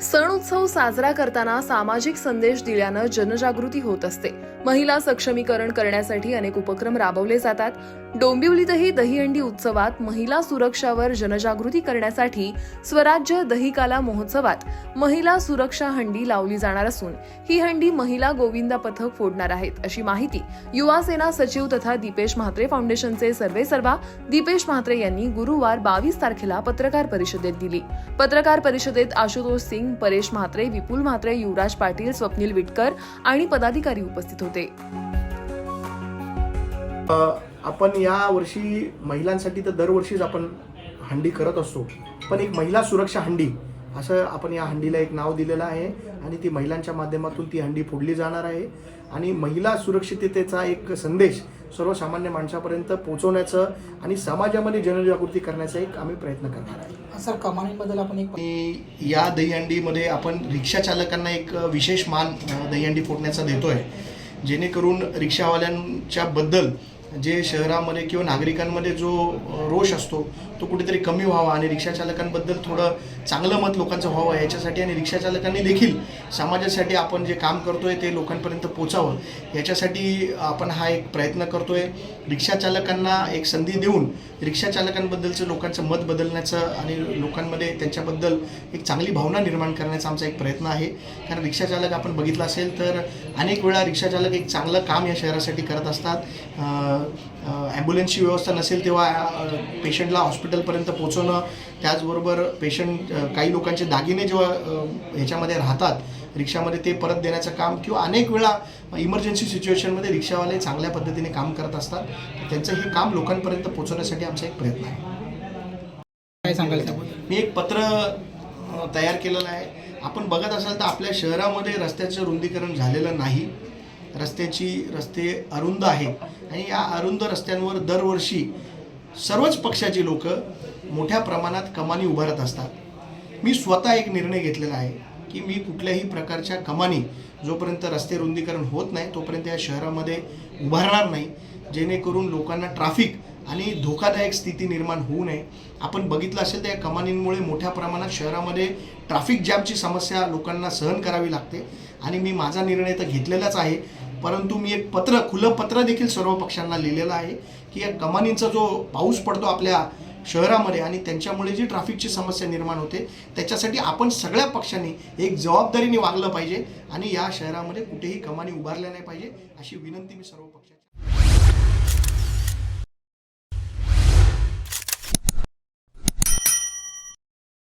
सण उत्सव साजरा करताना सामाजिक संदेश दिल्यानं जनजागृती होत असते. महिला सक्षमीकरण करण्यासाठी अनेक उपक्रम राबवले जातात. डोंबिवलीतही दहीहंडी उत्सवात महिला सुरक्षावर जनजागृती करण्यासाठी स्वराज्य दहीकाला महोत्सवात महिला सुरक्षा हंडी लावली जाणार असून ही हंडी महिला गोविंदा पथक फोडणार आहेत अशी माहिती युवा सेना सचिव तथा दीपेश म्हात्रे फाउंडेशनचे सर्वेसर्वा दीपेश म्हात्रे यांनी गुरुवार बावीस तारखेला पत्रकार परिषदेत दिली. पत्रकार परिषदेत आशुतोष सिंग परेश म्हात्रे विपुल म्हात्रे युवराज पाटील स्वप्नील विटकर आणि पदाधिकारी उपस्थित होते. आपण या वर्षी महिलांसाठी तर दरवर्षीच आपण हंडी करत असतो. पण एक महिला सुरक्षा हंडी असं आपण या हंडीला एक नाव दिलेलं आहे आणि ती महिलांच्या माध्यमातून ती हंडी फोडली जाणार आहे. आणि महिला सुरक्षिततेचा एक संदेश सर्वसामान्य माणसापर्यंत पोहोचवण्याचं आणि समाजामध्ये जनजागृती करण्याचा एक आम्ही प्रयत्न करणार आहे. सर कमानीबद्दल आपण एक या दहीहंडीमध्ये आपण रिक्षा चालकांना एक विशेष मान दहीहंडी फोडण्याचा देतोय. जेणेकरून रिक्षावाल्यांच्या बद्दल जे शहरामध्ये किंवा नागरिकांमध्ये जो रोष असतो तो कुठेतरी कमी व्हावा आणि रिक्षाचालकांबद्दल थोडं चांगलं मत लोकांचं व्हावं याच्यासाठी आणि रिक्षाचालकांनी देखील समाजासाठी आपण जे काम करतोय ते लोकांपर्यंत पोचावं. याच्यासाठी आपण हा एक प्रयत्न करतोय. आहे रिक्षाचालकांना एक संधी देऊन रिक्षाचालकांबद्दलचं लोकांचं मत बदलण्याचं आणि लोकांमध्ये त्यांच्याबद्दल एक चांगली भावना निर्माण करण्याचा आमचा एक प्रयत्न आहे. कारण रिक्षाचालक आपण बघितलं असेल तर अनेक वेळा रिक्षाचालक एक चांगलं काम या शहरासाठी करत असतात. ॲम्ब्युलन्सची व्यवस्था नसेल तेव्हा पेशंटला हॉस्पिटलपर्यंत पोहोचवणं त्याचबरोबर पेशंट काही लोकांचे दागिने जेव्हा ह्याच्यामध्ये राहतात रिक्षामध्ये ते परत देण्याचं काम किंवा अनेक वेळा इमर्जन्सी सिच्युएशनमध्ये रिक्षावाले चांगल्या पद्धतीने काम करत असतात त्यांचं हे काम लोकांपर्यंत पोहोचवण्यासाठी आमचा एक प्रयत्न आहे. काय त्याबद्दल? मी एक पत्र तयार केलेलं आहे. आपण बघत असाल तर आपल्या शहरामध्ये रस्त्याचं रुंदीकरण झालेलं नाही. रस्त्याची रस्ते अरुंद आहेत. आणि या अरुंद रस्त्यांवर दरवर्षी सर्वच पक्षाची लोक मोठ्या प्रमाणात कमानी उभारत असतात. मी स्वतः एक निर्णय घेतलेला आहे की मी कुठल्याही प्रकारच्या कमानी जोपर्यंत रस्ते रुंदीकरण होत नाही तोपर्यंत या शहरामध्ये उभारणार नाही. जेणेकरून लोकांना ट्राफिक आणि धोकादायक स्थिती निर्माण होऊ नये. आपण बघितलं असेल तर या कमानींमुळे मोठ्या प्रमाणात शहरामध्ये ट्रॅफिक जॅमची समस्या लोकांना सहन करावी लागते. आणि मी माझा निर्णय तर घेतलेलाच आहे. परंतु मी एक पत्र खुलं पत्र देखील सर्व पक्षांना लिहिलेलं आहे की या कमानींचा जो पाऊस पडतो आपल्या शहरामध्ये आणि त्यांच्यामुळे जी ट्रॅफिकची समस्या निर्माण होते त्याच्यासाठी आपण सगळ्या पक्षांनी एक जबाबदारीने वागलं पाहिजे आणि या शहरामध्ये कुठेही कमानी उभारल्या नाही पाहिजे अशी विनंती मी सर्व पक्षांची